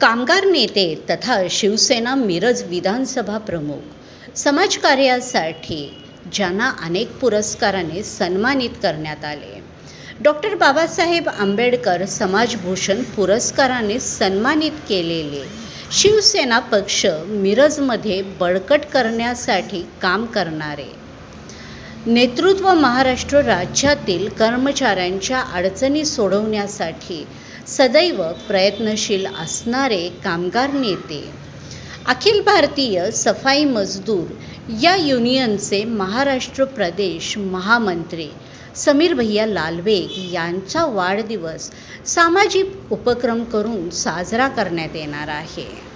कामगार नेते तथा शिवसेना मिरज विधानसभा प्रमुख समाजकार्यासाठी ज्यांना अनेक पुरस्काराने सन्मानित करण्यात आले. डॉक्टर बाबासाहेब आंबेडकर समाजभूषण पुरस्काराने सन्मानित केलेले शिवसेना पक्ष मिरजमध्ये बळकट करण्यासाठी काम करणारे नेतृत्व महाराष्ट्र राज्यातील कर्मचाऱ्यांच्या अडचणी सोडवण्यासाठी सदैव प्रयत्नशील असणारे कामगार नेते. अखिल भारतीय सफाई मजदूर या युनियनचे महाराष्ट्र प्रदेश महामंत्री समीर भैया लालवेग यांचा वाढदिवस सामाजिक उपक्रम करून साजरा करण्यात येणार आहे.